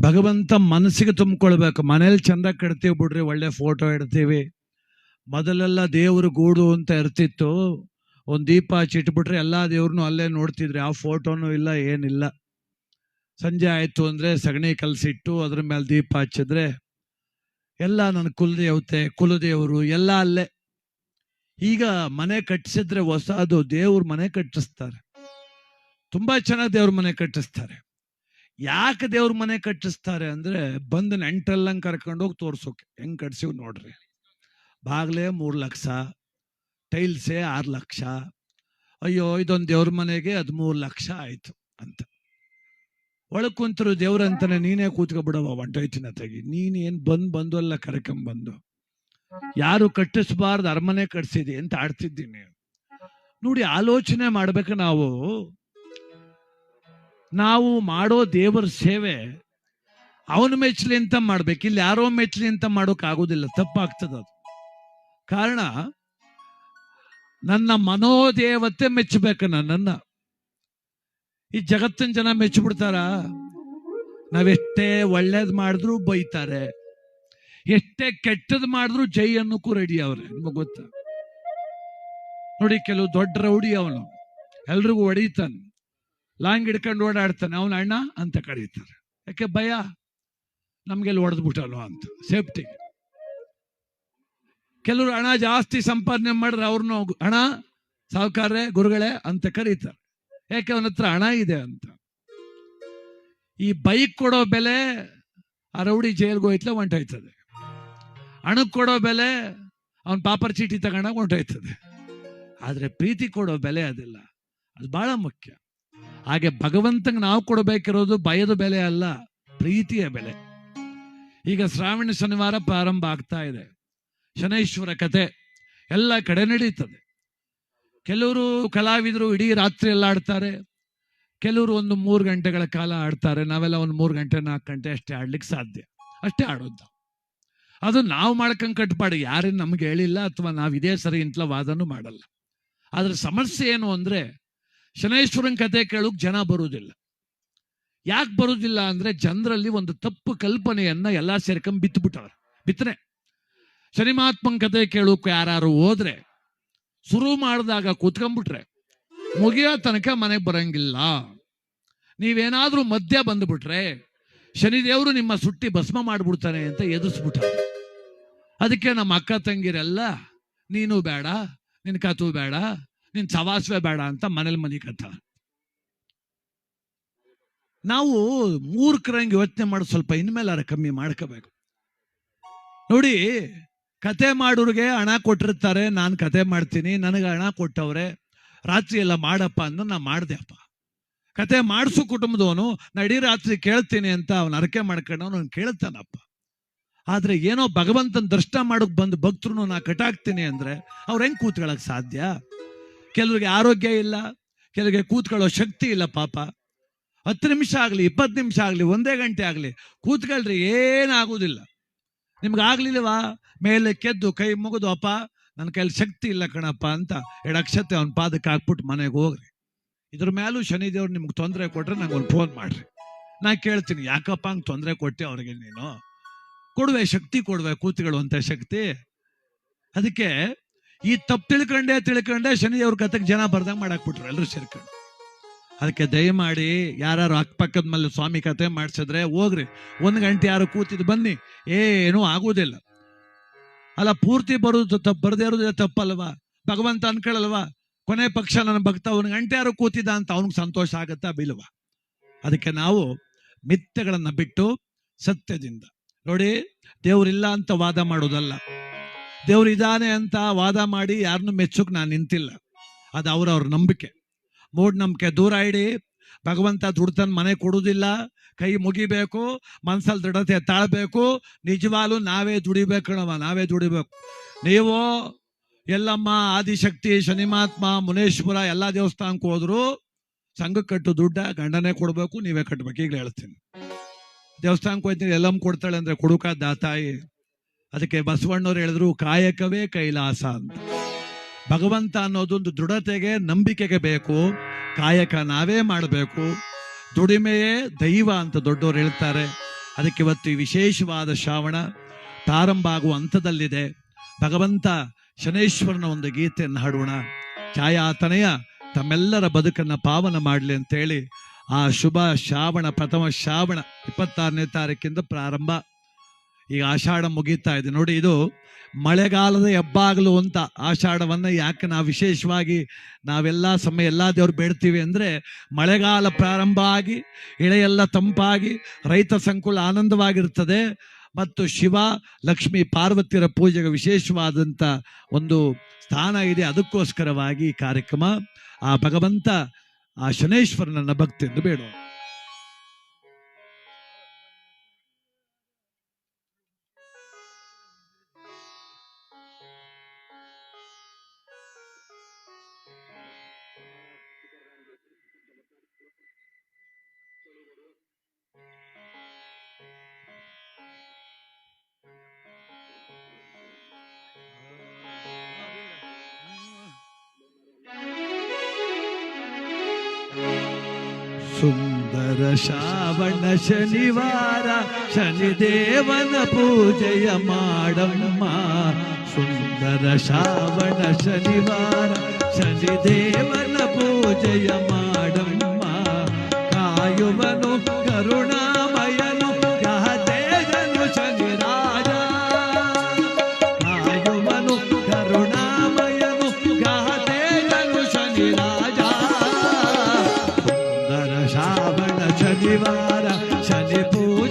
ಭಗವಂತ ಮನಸ್ಸಿಗೆ ತುಂಬಿಕೊಳ್ಬೇಕು. ಮನೇಲಿ ಚಂದ ಕಟ್ತೀವಿ ಬಿಡ್ರಿ, ಒಳ್ಳೆ ಫೋಟೋ ಇಡ್ತೀವಿ. ಮೊದಲೆಲ್ಲ ದೇವರು ಗೂಡು ಅಂತ ಇರ್ತಿತ್ತು. ಒಂದು ದೀಪ ಹಚ್ಚಿಟ್ಬಿಟ್ರೆ ಎಲ್ಲ ದೇವ್ರನ್ನೂ ಅಲ್ಲೇ ನೋಡ್ತಿದ್ರಿ. ಆ ಫೋಟೋನೂ ಇಲ್ಲ, ಏನಿಲ್ಲ. ಸಂಜೆ ಆಯಿತು ಅಂದರೆ ಸಗಣಿ ಕಲಸಿಟ್ಟು ಅದ್ರ ಮೇಲೆ ದೀಪ ಹಚ್ಚಿದ್ರೆ ಎಲ್ಲ ನನ್ನ ಕುಲದೇವತೆ, ಕುಲದೇವರು ಎಲ್ಲ ಅಲ್ಲೇ. ಈಗ ಮನೆ ಕಟ್ಟಿಸಿದ್ರೆ ಹೊಸದು ದೇವ್ರ ಮನೆ ಕಟ್ಟಿಸ್ತಾರೆ. ತುಂಬಾ ಚೆನ್ನಾಗಿ ದೇವ್ರ ಮನೆ ಕಟ್ಟಿಸ್ತಾರೆ. ಯಾಕೆ ದೇವ್ರ ಮನೆ ಕಟ್ಟಿಸ್ತಾರೆ ಅಂದ್ರೆ ಬಂದು ನೆಂಟ್ರೆಲ್ಲ ಕರ್ಕೊಂಡು ಹೋಗಿ ತೋರ್ಸೋಕೆ. ಹೆಂಗ್ ಕಟ್ಸಿವ್ ನೋಡ್ರಿ. ಬಾಗ್ಲೇ ಮೂರ್ ಲಕ್ಷ, ಟೈಲ್ಸೇ ಆರು ಲಕ್ಷ. ಅಯ್ಯೋ, ಇದೊಂದು ದೇವ್ರ ಮನೆಗೆ ಹದಿಮೂರು ಲಕ್ಷ ಆಯ್ತು ಅಂತ. ಒಳಗೆ ಕುಂತರು ದೇವ್ರಂತಾನೆ ನೀನೇ ಕೂತ್ಕೊಬಿಡವ ಒಂಟೈತಿನ ತೆಗಿ ನೀನ್ ಏನ್ ಬಂದ್ ಬಂದು ಅಲ್ಲ ಕರ್ಕೊಂಬಂದು. ಯಾರು ಕಟ್ಟಿಸ್ಬಾರ್ದು ಅರಮನೆ ಕಟ್ಸಿದಿ ಅಂತ ಆಡ್ತಿದ್ದೀನಿ. ನೋಡಿ, ಆಲೋಚನೆ ಮಾಡ್ಬೇಕು ನಾವು. ನಾವು ಮಾಡೋ ದೇವರ ಸೇವೆ ಅವನ ಮೆಚ್ಚಲಿ ಅಂತ ಮಾಡ್ಬೇಕು. ಇಲ್ಲಿ ಯಾರೋ ಮೆಚ್ಚಲಿ ಅಂತ ಮಾಡೋಕೆ ಆಗೋದಿಲ್ಲ. ತಪ್ಪಾಗ್ತದ ಅದು. ಕಾರಣ, ನನ್ನ ಮನೋದೇವತೆ ಮೆಚ್ಚಬೇಕು ನನ್ನನ್ನ. ಈ ಜಗತ್ತಿನ ಜನ ಮೆಚ್ಚಿಬಿಡ್ತಾರ? ನಾವೆಷ್ಟೇ ಒಳ್ಳೇದು ಮಾಡಿದ್ರು ಬೈತಾರೆ. ಎಷ್ಟೇ ಕೆಟ್ಟದ್ ಮಾಡಿದ್ರು ಜೈ ಅನ್ನೋಕ್ಕೂ ರೆಡಿ ಅವ್ರೆ. ನಿಮಗೆ ಗೊತ್ತಾ? ನೋಡಿ, ಕೆಲವು ದೊಡ್ಡ ರೌಡಿ ಅವನು. ಎಲ್ರಿಗೂ ಹೊಡಿತಾನೆ. ಲಾಂಗ್ ಹಿಡ್ಕೊಂಡು ಓಡಾಡ್ತಾನೆ. ಅವನ ಅಣ್ಣ ಅಂತ ಕರೀತಾರೆ. ಯಾಕೆ ಭಯ? ನಮ್ಗೆಲ್ಲ ಹೊಡೆದ್ಬಿಟ್ಟಲ್ವ ಅಂತ. ಸೇಫ್ಟಿ ಕೆಲವರು ಹಣ ಜಾಸ್ತಿ ಸಂಪಾದನೆ ಮಾಡಿದ್ರೆ ಅವ್ರನ್ನ ಹಣ, ಸಾಹುಕಾರ್ರೆ, ಗುರುಗಳೇ ಅಂತ ಕರೀತಾರೆ. ಯಾಕೆ ಅವನ ಹತ್ರ ಹಣ ಇದೆ ಅಂತ? ಈ ಬೈಕ್ ಕೊಡೋ ಬೆಲೆ ಆ ರೌಡಿ ಜೈಲ್ಗೆ ಹೋಯ್ತಲೆ ಹೊಂಟೋಯ್ತದೆ. ಹಣಕ್ಕೆ ಕೊಡೋ ಬೆಲೆ ಅವನ ಪಾಪರ್ ಚೀಟಿ ತಗೊಂಡಾಗ ಹೊಂಟೋಯ್ತದೆ. ಆದ್ರೆ ಪ್ರೀತಿ ಕೊಡೋ ಬೆಲೆ ಅದಿಲ್ಲ. ಅದು ಬಹಳ ಮುಖ್ಯ. ಹಾಗೆ ಭಗವಂತಂಗೆ ನಾವು ಕೊಡಬೇಕಿರೋದು ಭಯದ ಬೆಲೆ ಅಲ್ಲ, ಪ್ರೀತಿಯ ಬೆಲೆ. ಈಗ ಶ್ರಾವಣ ಶನಿವಾರ ಪ್ರಾರಂಭ ಆಗ್ತಾ ಇದೆ. ಶನೈಶ್ವರ ಕತೆ ಎಲ್ಲ ಕಡೆ ನಡೀತದೆ. ಕೆಲವರು ಕಲಾವಿದರು ಇಡೀ ರಾತ್ರಿ ಎಲ್ಲ ಆಡ್ತಾರೆ. ಕೆಲವರು ಒಂದು ಮೂರು ಗಂಟೆಗಳ ಕಾಲ ಆಡ್ತಾರೆ. ನಾವೆಲ್ಲ ಒಂದು ಮೂರು ಗಂಟೆ, ನಾಲ್ಕು ಗಂಟೆ ಅಷ್ಟೇ ಆಡ್ಲಿಕ್ಕೆ ಸಾಧ್ಯ. ಅಷ್ಟೇ ಆಡೋದು ಅದು ನಾವು ಮಾಡ್ಕೊಂಡು ಕಟ್ಪಾಡು ಯಾರೇನು ನಮ್ಗೆ ಹೇಳಿಲ್ಲ ಅಥವಾ ನಾವು ಇದೇ ಸರಿ ಇಂತಲ ವಾದನೂ ಮಾಡಲ್ಲ. ಆದ್ರೆ ಸಮಸ್ಯೆ ಏನು ಅಂದ್ರೆ ಶನೇಶ್ವರನ್ ಕತೆ ಕೇಳೋಕ್ ಜನ ಬರುವುದಿಲ್ಲ ಯಾಕೆ ಬರುವುದಿಲ್ಲ ಅಂದ್ರೆ ಜನರಲ್ಲಿ ಒಂದು ತಪ್ಪು ಕಲ್ಪನೆಯನ್ನ ಎಲ್ಲಾ ಸೇರ್ಕೊಂಡ್ ಬಿತ್ತುಬಿಟ್ಟವ್ರೆ ಬಿತ್ತನೆ ಶನಿಮಾತ್ಮನ್ ಕತೆ ಕೇಳೋಕೆ ಯಾರು ಹೋದ್ರೆ, ಶುರು ಮಾಡಿದಾಗ ಕೂತ್ಕೊಂಡ್ಬಿಟ್ರೆ, ಮುಗಿಯೋ ತನಕ ಮನೆಗೆ ಬರಂಗಿಲ್ಲ. ನೀವೇನಾದ್ರೂ ಮಧ್ಯ ಬಂದ್ಬಿಟ್ರೆ, ಶನಿದೇವರು ನಿಮ್ಮ ಸುಟ್ಟಿ ಭಸ್ಮ ಮಾಡ್ಬಿಡ್ತಾನೆ ಅಂತ ಎದುರಿಸ್ಬಿಟ್ಟ ಅದಕ್ಕೆ ನಮ್ಮ ಅಕ್ಕ ತಂಗಿರೆಲ್ಲ, ನೀನು ಬೇಡ, ನಿನ್ ಕತು ಬೇಡ ನಿನ್ ಸವಾಸವೇ ಬೇಡ ಅಂತ ಮನೇಲಿ ಮನಿ ಕಥ ನಾವು ಮೂರ್ಖರಂಗೆ ಯೋಚನೆ ಮಾಡಿ ಸ್ವಲ್ಪ ಇನ್ಮೇಲಾರ ಕಮ್ಮಿ ಮಾಡ್ಕೋಬೇಕು. ನೋಡಿ, ಕತೆ ಮಾಡೋರಿಗೆ ಹಣ ಕೊಟ್ಟಿರ್ತಾರೆ, ನಾನು ಕತೆ ಮಾಡ್ತೀನಿ, ನನಗೆ ಹಣ ಕೊಟ್ಟವ್ರೆ, ರಾತ್ರಿ ಎಲ್ಲ ಮಾಡಪ್ಪ ಅಂದ್ರೆ ನಾ ಮಾಡ್ದೆಪ್ಪ ಕತೆ ಮಾಡಿಸು ಕುಟುಂಬದವನು, ನಡಿ ರಾತ್ರಿ ಕೇಳ್ತೀನಿ ಅಂತ ಅವನ ಅರಕೆ ಮಾಡ್ಕೊಂಡು ಅವನು ಕೇಳ್ತಾನಪ್ಪ. ಆದ್ರೆ ಏನೋ ಭಗವಂತನ ದರ್ಶನ ಮಾಡಕ್ ಬಂದು ಭಕ್ತರು ನಾ ಕಟಾಕ್ತೀನಿ ಅಂದ್ರೆ ಅವ್ರು ಹೆಂಗ್ ಕೂತ್ಕೊಳ್ಳೋಕೆ ಸಾಧ್ಯ? ಕೆಲವ್ರಿಗೆ ಆರೋಗ್ಯ ಇಲ್ಲ, ಕೆಲವರಿಗೆ ಕೂತ್ಕೊಳ್ಳೋ ಶಕ್ತಿ ಇಲ್ಲ ಪಾಪ. ಹತ್ತು ನಿಮಿಷ ಆಗಲಿ, ಇಪ್ಪತ್ತು ನಿಮಿಷ ಆಗಲಿ, ಒಂದೇ ಗಂಟೆ ಆಗಲಿ, ಕೂತ್ಕೊಳ್ರಿ ಆಗೋದಿಲ್ಲ ನಿಮ್ಗೆ ಆಗ್ಲಿಲ್ವಾ? ಮೇಲೆ ಕೆದ್ದು, ಕೈ ಮುಗಿದು, ಅಪ್ಪ, ನನ್ನ ಕೈಲಿ ಶಕ್ತಿ ಇಲ್ಲ ಕಣಪ್ಪ ಅಂತ ಎಡಕ್ಷತೆ ಅವ್ನ ಪಾದಕ್ಕೆ ಹಾಕ್ಬಿಟ್ಟು ಮನೆಗೆ ಹೋಗ್ರಿ. ಇದ್ರ ಮೇಲೂ ಶನಿದೇವ್ರು ನಿಮ್ಗೆ ತೊಂದರೆ ಕೊಟ್ಟರೆ ನಂಗೆ ಫೋನ್ ಮಾಡ್ರಿ. ನಾ ಕೇಳ್ತೀನಿ, ಯಾಕಪ್ಪ ಹಂಗೆ ತೊಂದರೆ ಕೊಟ್ಟೆ ಅವ್ರಿಗೆ ನೀನು? ಕೊಡುವೆ ಶಕ್ತಿ ಕೊಡುವೆ, ಕೂತ್ಕೊಳ್ಳುವಂತ ಶಕ್ತಿ. ಅದಕ್ಕೆ ಈ ತಪ್ಪು ತಿಳ್ಕೊಂಡೆ ತಿಳ್ಕೊಂಡೆ ಅವ್ರ ಕತೆಗೆ ಜನ ಬರ್ದಂಗೆ ಮಾಡಾಕ್ಬಿಟ್ರು ಎಲ್ಲರೂ ಸೇರ್ಕೊಂಡು. ಅದಕ್ಕೆ ದಯಮಾಡಿ ಯಾರು ಅಕ್ಕಪಕ್ಕದ ಮೇಲೆ ಸ್ವಾಮಿ ಕತೆ ಮಾಡಿಸಿದ್ರೆ ಹೋಗ್ರಿ. ಒಂದು ಗಂಟೆ ಯಾರು ಕೂತಿದ್ದು ಬನ್ನಿ. ಏನೂ ಆಗೋದಿಲ್ಲ. ಅಲ್ಲ, ಪೂರ್ತಿ ಬರೋದು ತಪ್ಪು, ಬರದೇ ಇರೋದೇ ತಪ್ಪಲ್ವಾ? ಭಗವಂತ ಅನ್ಕೊಳ್ಳಲ್ವಾ ಕೊನೆ ಪಕ್ಷ ನನ್ನ ಭಕ್ತ ಅವನು ಗಂಟೆ ಯಾರು ಕೂತಿದ್ದ ಅಂತ ಅವನಿಗೆ ಸಂತೋಷ ಆಗತ್ತಾ ಬಿಲ್ವಾ? ಅದಕ್ಕೆ ನಾವು ಮಿಥ್ಯಗಳನ್ನ ಬಿಟ್ಟು ಸತ್ಯದಿಂದ. ನೋಡಿ, ದೇವ್ರಿಲ್ಲ ಅಂತ ವಾದ ಮಾಡೋದಲ್ಲ. ದೇವ್ರು ಇದಾನೆ ಅಂತ ವಾದ ಮಾಡಿ ಯಾರನ್ನು ಮೆಚ್ಚುಕ್ ನಾನು ನಿಂತಿಲ್ಲ. ಅದು ಅವ್ರವ್ರ ನಂಬಿಕೆ. ಮೂಢನಂಬಿಕೆ ದೂರ ಇಡಿ. ಭಗವಂತ ದುಡ್ತನ್ ಮನೆ ಕೊಡುವುದಿಲ್ಲ ಕೈ ಮುಗಿಬೇಕು. ಮನ್ಸಲ್ಲಿ ದೃಢತೆ ತಾಳ್ಬೇಕು. ನಿಜವಾಗ್ಲೂ ನಾವೇ ದುಡಿಬೇಕು ಕಣವ ನಾವೇ ದುಡಿಬೇಕು. ನೀವು ಎಲ್ಲಮ್ಮ, ಆದಿಶಕ್ತಿ, ಶನಿಮಾತ್ಮ, ಮುನೇಶ್ವರ ಎಲ್ಲ ದೇವಸ್ಥಾನಕ್ಕೆ ಹೋದ್ರು ಸಂಘ ಕಟ್ಟು ದುಡ್ಡ ಗಂಡನೇ ಕೊಡಬೇಕು, ನೀವೇ ಕಟ್ಟಬೇಕು ಈಗಲೇ ಹೇಳ್ತೀನಿ. ದೇವಸ್ಥಾನಕ್ಕೆ ಹೋಯ್ತೀನಿ ಎಲ್ಲಮ್ಮ ಕೊಡ್ತಾಳೆ ಅಂದ್ರೆ ಕೊಡುಕ ದಾತಾಯಿ. ಅದಕ್ಕೆ ಬಸವಣ್ಣವ್ರು ಹೇಳಿದ್ರು, ಕಾಯಕವೇ ಕೈಲಾಸ ಅಂತ. ಭಗವಂತ ಅನ್ನೋದೊಂದು ದೃಢತೆಗೆ ನಂಬಿಕೆಗೆ ಬೇಕು, ಕಾಯಕ ನಾವೇ ಮಾಡಬೇಕು. ದುಡಿಮೆಯೇ ದೈವ ಅಂತ ದೊಡ್ಡವರು ಹೇಳ್ತಾರೆ. ಅದಕ್ಕೆ ಇವತ್ತು ಈ ವಿಶೇಷವಾದ ಶ್ರಾವಣ ಪ್ರಾರಂಭ ಆಗುವ ಹಂತದಲ್ಲಿದೆ. ಭಗವಂತ ಶನೇಶ್ವರನ ಒಂದು ಗೀತೆಯನ್ನು ಹಾಡೋಣ. ಛಾಯಾತನಯ ತಮ್ಮೆಲ್ಲರ ಬದುಕನ್ನು ಪಾವನ ಮಾಡಲಿ ಅಂತೇಳಿ ಆ ಶುಭ ಶ್ರಾವಣ, ಪ್ರಥಮ ಶ್ರಾವಣ ಇಪ್ಪತ್ತಾರನೇ ತಾರೀಕಿಂದ ಪ್ರಾರಂಭ. ಈಗ ಆಷಾಢ ಮುಗೀತಾ ಇದೆ. ನೋಡಿ ಇದು ಮಳೆಗಾಲದ ಹೆಬ್ಬಾಗಲು ಅಂತ ಆಷಾಢವನ್ನು ಯಾಕೆ ನಾವು ವಿಶೇಷವಾಗಿ ನಾವೆಲ್ಲ ಸಮಯ ಎಲ್ಲ ದೇವ್ರು ಬೇಡ್ತೀವಿ ಅಂದರೆ ಮಳೆಗಾಲ ಪ್ರಾರಂಭ ಆಗಿ ಎಳೆಯೆಲ್ಲ ತಂಪಾಗಿ, ರೈತ ಸಂಕುಲ ಆನಂದವಾಗಿರ್ತದೆ. ಮತ್ತು ಶಿವ, ಲಕ್ಷ್ಮಿ, ಪಾರ್ವತಿಯರ ಪೂಜೆಗೆ ವಿಶೇಷವಾದಂಥ ಒಂದು ಸ್ಥಾನ ಇದೆ. ಅದಕ್ಕೋಸ್ಕರವಾಗಿ ಕಾರ್ಯಕ್ರಮ. ಆ ಭಗವಂತ ಆ ಶನೇಶ್ವರನನ್ನ ಭಕ್ತೆಂದು ಬೇಡೋಣ ಸುಂದರ ಶ್ರಾವಣ ಶನಿವಾರ ಶನಿದೇವನ ಪೂಜೆಯ ಮಾಡಮ್ಮ ಸುಂದರ ಶ್ರಾವಣ ಶನಿವಾರ ಶನಿದೇವನ ಪೂಜೆಯ ಮಾಡಮ್ಮ ಕಾಯುವನು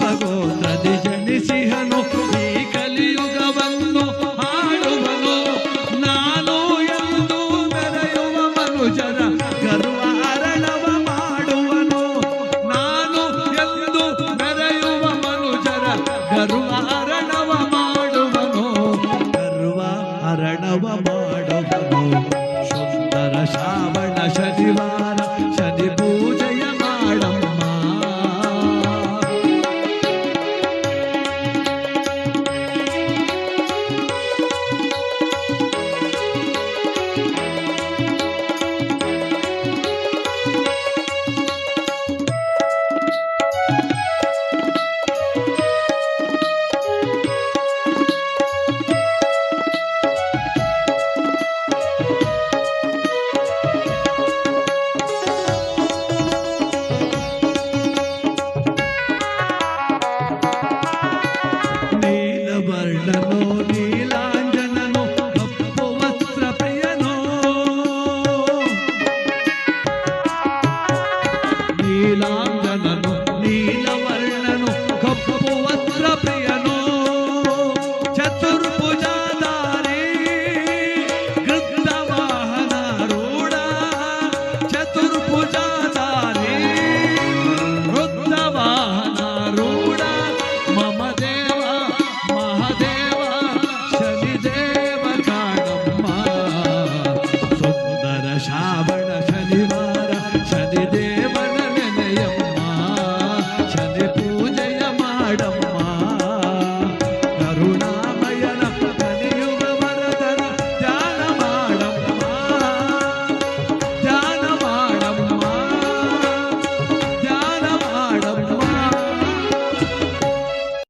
apagó otra de